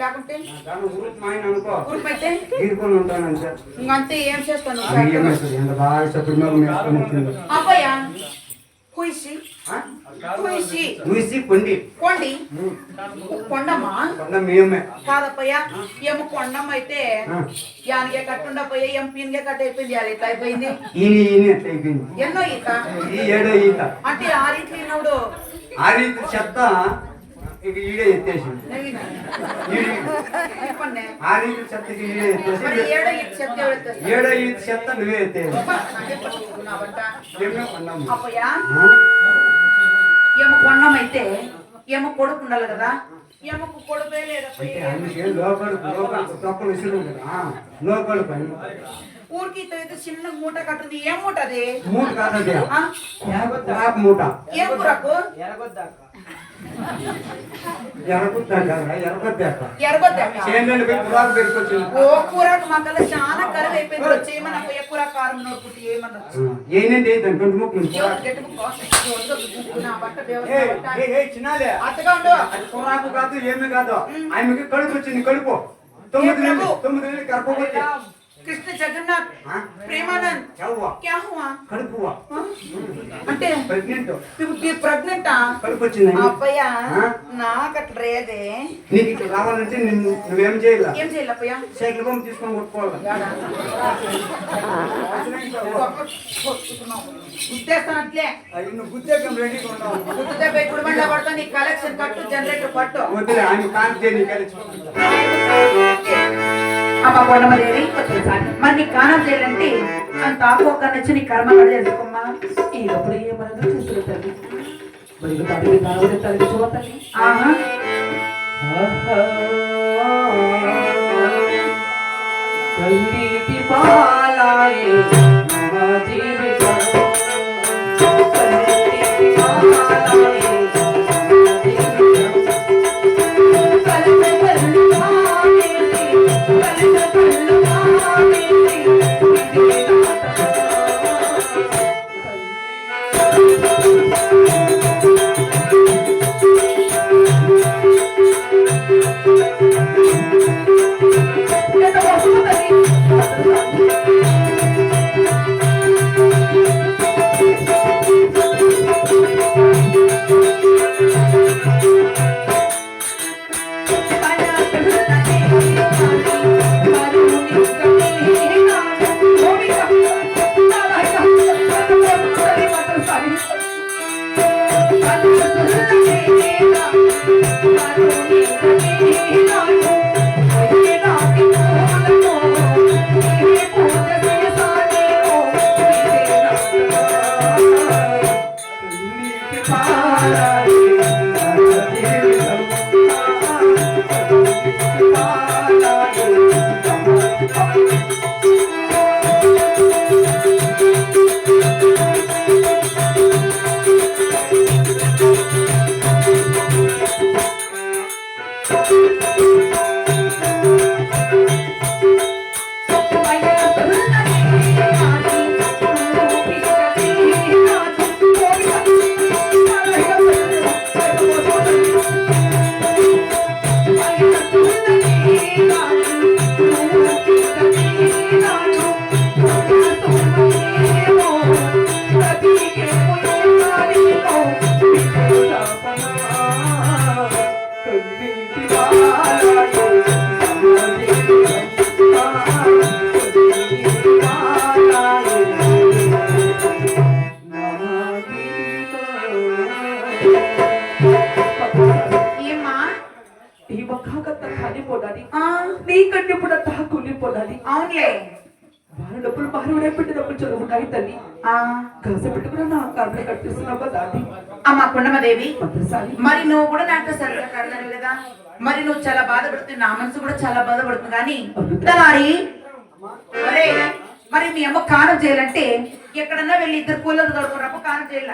లేకుంటే? దాని ఊరికి ఇంకంతే ఏం చేస్తాను? ఎంత బాగా చెప్పిన అబ్బాయా? కుయిసి కొండి. కొండి? కొండమ్మా? కొండ మేమే. కాదప్పయ్యా ఏమో కొండమ్మ అయితే ఆ. యానిగే కట్టుండపోయా ఏం కట్ అయిపోయింది? అది ఇట్లా అయిపోయింది. ఎన్నో ఈత? ఈ ఏడో ఈత. అంటే ఆ రీతి ఈనవుడు ఆ రీతి చెత్త ఇక ఈడే ఎత్తేసింది. ఈడి- చెప్పండి ఆ రీతి చెత్తకి ఈడే ఎత్తేసి ఏడో ఈత చెత్త నువ్వే ఎత్తేసి ఏమే కొడుకు ఉండాలి కదా. ఏమో కొడుకే తొక్కలు విసురు పని ఊరికి చిన్న మూట కట్టుంది ఏం మూట అది. మూట? రాకు మూట. ఏం కూరకు? ఎరగొద్దాక ఓ కూరకు చాలా కరువు అయిపోయింది వచ్చి ఏమన్నా కూర కారం నోరుకుంటే ఏమన్నా. ఏంటంటే దాని ముక్క అత్తగా ఉండు. అది కాదు ఏమీ కాదు. కడుపు వచ్చింది కడుపు. తొమ్మిది నెలలు? తొమ్మిది నెలలు గర్భవతి. కృష్ణ జగన్నాథ్? ప్రేమానంద్. క్యా హువా? కడుపువా? అంటే ప్రెగ్నెంట్ ప్రెగ్నెంటా కడుపు వచ్చింది అబ్బయ్య ఆ? నాకు అట్లా రేదే నీకు ఇక్కడ రావాలంటే నిన్ను నువ్వేం చేయాల? ఏం చేయాలి అప్పయ్య సైకిల్ బొమ్మ తీసుకొని కొట్టుకోవాలి? గుర్తేస్తాను అట్లే అది నువ్వు గుద్దేకం రెడీగా ఉన్నావు. గుర్తుతే పోయి కుడిబండ పడతా నీ కలెక్షన్ కట్టు జనరేటర్ పట్టు. వద్దులే ఆయన కాంతి కలిసి అమ్మ కొండమదేవి మరి నీ కానం చేయాలంటే అంత ఆకు నచ్చి నీ కర్మ కడ చేసుకోమ్మా ఈ లోపల ఏమనగా చూస్తున్న తల్లి? మరి తల్లి కావాలి తల్లి చూడ తల్లి? ఆహా. కన్నీటి పాలాయే నా డబ్బులు బారుడే పెట్టి డబ్బులు చదువుకాయి తల్లి. ఆ, కాస పెట్టుకుని నా కట్టిస్తున్నావు దాది అమ్మ కొండమదేవి. మరి నువ్వు కూడా నాతో సరిగ్గా కడగలవు కదా మరి నువ్వు చాలా బాధపడుతుంది నా మనసు కూడా చాలా బాధపడుతుంది. కానీ తలారి మరి మీ అమ్మ కారం చేయాలంటే ఎక్కడన్నా వెళ్ళి ఇద్దరు కూలర్లు కడుకోరప్ప కారం చేయాల?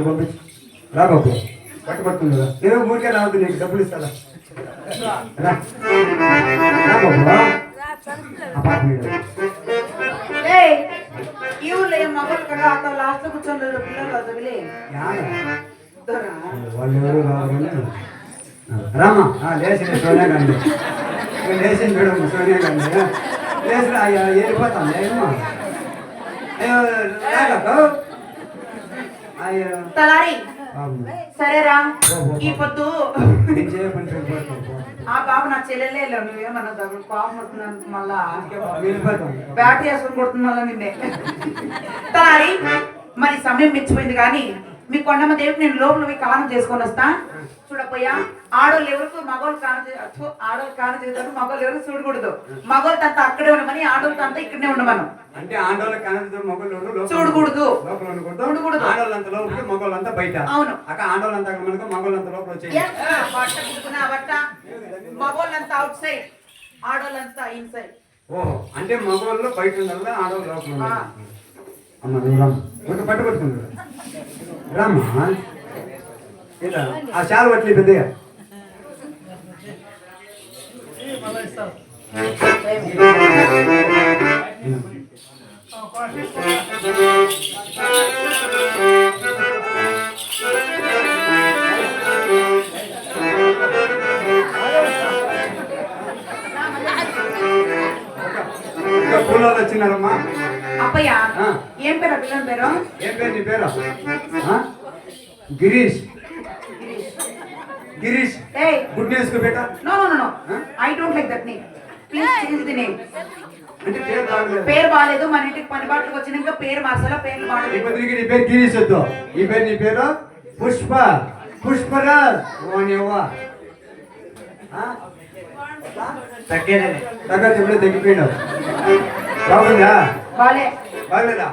పంపించు. రా బాబు. పట్టు పట్టుకుంది కదా నేను ఊరికే రావద్దు నీకు. డబ్బులు ఇస్తారా? రా ఈ ఊర్లో ఏం మగలు కదా అక్కడ లాస్ట్లో కూర్చొని పిల్లలు చదివిలే యాడ? రామా సోనియా గాంధీ మేడం సోనియా గాంధీ లేచిన అయ్యా వెళ్ళిపోతాం ఏమో అయ్యో అయ్యో తలారి సరేరా. ఈ పొద్దు. ఆ పాప నా చెల్లెలే నువ్వేమన్నా పాపం వస్తున్నాను మళ్ళా వేసుకొని కొడుతుంది మళ్ళా నిన్నే. తలారి మరి సమయం మించిపోయింది కానీ మీ కొండమ్మ దేవుడికి నేను లోపల కానం చేసుకొని వస్తా. చూడపోయా ఆడోళ్ళు ఎవరికి మగోళ్ళు కానం ఆడోళ్ళు కానం చేస్తారు మగోళ్ళు ఎవరు చూడకూడదు. మగోళ్ళతో అంతా అక్కడే ఉండమని ఆడోళ్ళతో అంతా ఇక్కడనే ఉండమను. అంటే ఆండోళ్ళ కనెక్ట్ మొగలు చూడకూడదు. చూడకూడదు. ఆండోళ్ళంతా లోపల మొగోళ్ళంతా బయట. అవును. అక్క ఆండోళ్ళంతా మనకు మొగోళ్ళంతా లోపల వచ్చేది బట్ట కుట్టుకున్న బట్ట. మగోళ్ళంతా అవుట్ సైడ్. ఆడోళ్ళంతా ఇన్ సైడ్. ఓహో అంటే మగవాళ్ళు బయట ఉండాలి ఆడవాళ్ళు లోపల. ఉండాలి. అమ్మ రామ్మ. ఇలా ఆ చాలు పట్లి పెద్దగా ఇంకా కూలర్లు వచ్చినారమ్మా అప్పయ్య ఆ. ఏం పేరు పిల్లల పేరు? ఏం పేరు నీ పేరు? గిరీష్. గుడ్ న్యూస్కు బేటా? No no no? I don't like that name please change the name అంటే పేరు బాగలేదు. పేరు బాగాలేదు మన ఇంటికి పని బాటలకు వచ్చినాక పేరు మార్చాలా పేర్లు ఈ బాగాలేదు పొద్దుకి నీ పేరు గిరీష్ వద్దు. ఈ పేరు నీ పేరు పుష్ప. పుష్పరాజ్. తగ్గేదే ఎప్పుడే తగ్గిపోయినావు. బాగుందా? బాలే. బాగలేదా?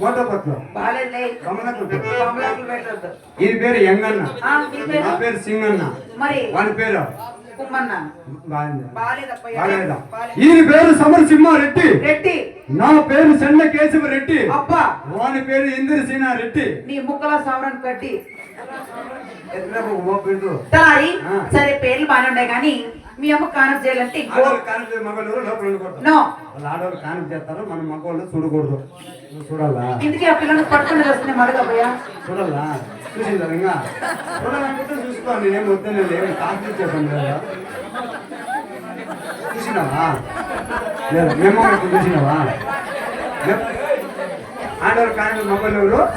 మోటో పట్లు బాగాలేదులే గమనకుంటు బొమ్మలకు పెట్టద్దు ఈ పేరు యంగన్న. ఆ, నీ పేరు? సింగన్న. మరి? వాని పేరు. ఈయన పేరు సమరసింహారెడ్డి. రెడ్డి. నా పేరు చెన్న కేశవ రెడ్డి అబ్బా. వాని పేరు ఇంద్రసేన రెడ్డి నీ ముక్కల సవరణ కట్టి. సరే పేర్లు బాగానే ఉన్నాయి కానీ మీ అమ్మ కానం చేయాలంటే నో. వాళ్ళు ఆడవాళ్ళు కానం చేస్తారు మన మగవాళ్ళు చూడకూడదు. చూడాలా? ఇందుకే ఆ పిల్లలు పట్టుకుని వస్తున్నాయి మరగబోయా చూడాలా? ఇంకా చూసుకో మేము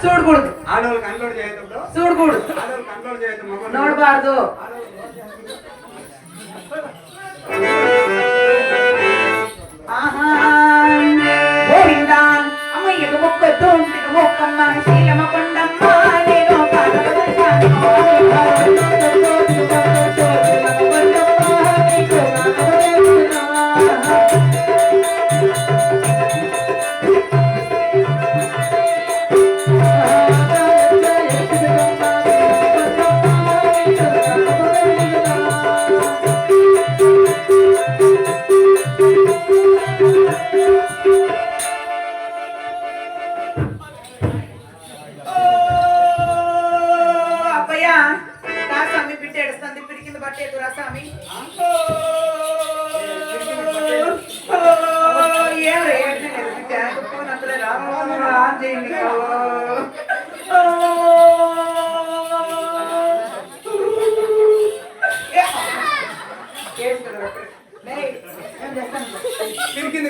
చూడకూడదు. కంట్రోల్ చూడకూడదు. కంట్రోల్ చూడకూడదు Thank you.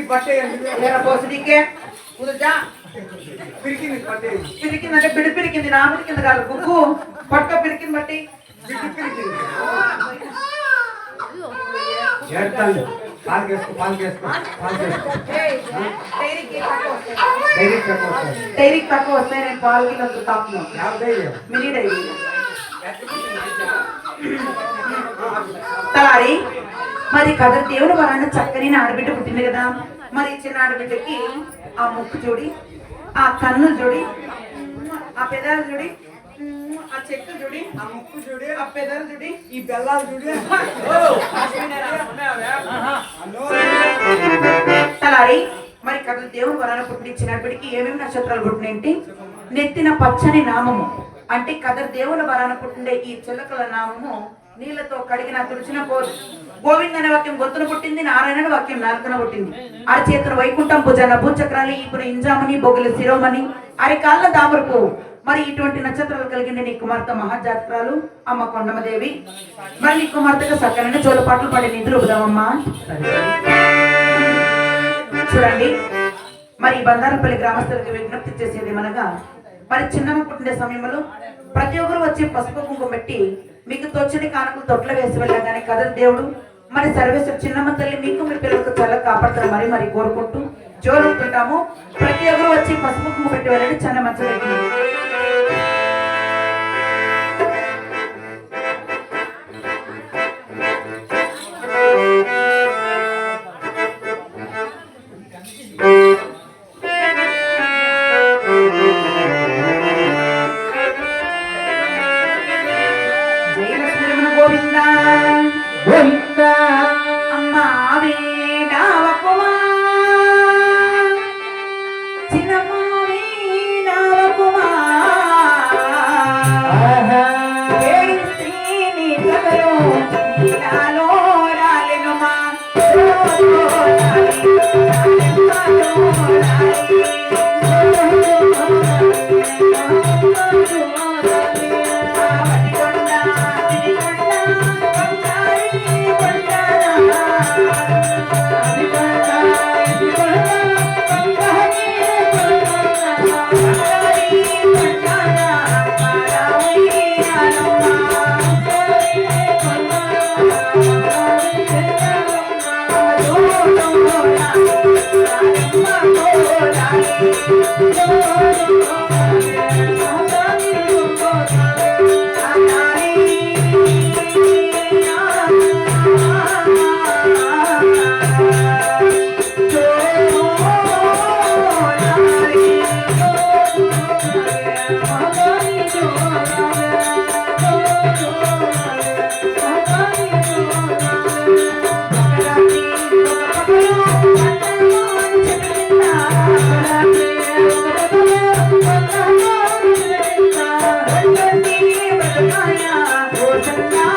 పిరికింది పట్టేయండి పోసిడికే కుదుజా పిరికింది పట్టేయండి పిరికిందంటే బిడి పిరికింది నా పిరికింది కాదు బుక్కు పట్ట పిరికింది బట్టి బిడ్డ పిరికింది పాలు పాలు పాలు తక్కువ వస్తాయి. డైరీ తక్కువ నేను పాలు తాపును మినీ డైరీ తలారి మరి కదర్ దేవుడు వరాన చక్కని ఆడబిడ్డ పుట్టింది కదా మరి చిన్న ఆడబిడ్డకి ఆ ముక్కు చూడి ఆ కన్నులు చూడి ఆ పెదాలు చూడి ఆ చెట్టు చూడి ఆ ముక్కు చూడు ఆ పెదాలు చూడి ఈ బెల్లాలు చూడు తలారి మరి కథ దేవుడు వరాన పుట్టించినప్పటికీ ఏమేమి నక్షత్రాలు పుట్టినేంటి నెత్తిన పచ్చని నామము. అంటే కథ దేవుల వరాన పుట్టిండే ఈ చిలకల నామము నీళ్ళతో కడిగిన తుడిచిన గోవింద్ గోవింద అనే వాక్యం గొంతున పుట్టింది నారాయణ అనే వాక్యం నాలుకన పుట్టింది. అరచేతుల వైకుంఠం భుజన భూచక్రాలు ఇప్పుడు ఇంజామని బొగుల శిరోమణి అరికాళ్ళ దామరు మరి ఇటువంటి నక్షత్రాలు కలిగిన నీ కుమార్తె మహాజాత్రాలు అమ్మ కొండమదేవి. మరి నీ కుమార్తెకు సక్కనైన జోలపాట్లు పడే నిధులు ఉదామమ్మా చూడండి. మరి బందారపల్లి బంగారంపల్లి గ్రామస్తులకు విజ్ఞప్తి చేసేది మనగా మరి చిన్నమ్మ పుట్టిన సమయంలో ప్రతి ఒక్కరు వచ్చి పసుపు కుంకుమ పెట్టి మీకు తోచని కానుకలు తొట్ల వేసి వెళ్ళగానే కదలు దేవుడు? మరి సర్వేశ్వర చిన్నమ్మ తల్లి మీకు మీ పిల్లలకు చాలా కాపాడుతారు మరి మరి కోరుకుంటూ జోరుకుంటాము ప్రతి ఒక్కరు వచ్చి పసుపు పెట్టి వెళ్ళండి చిన్న మంచి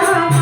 తల్లి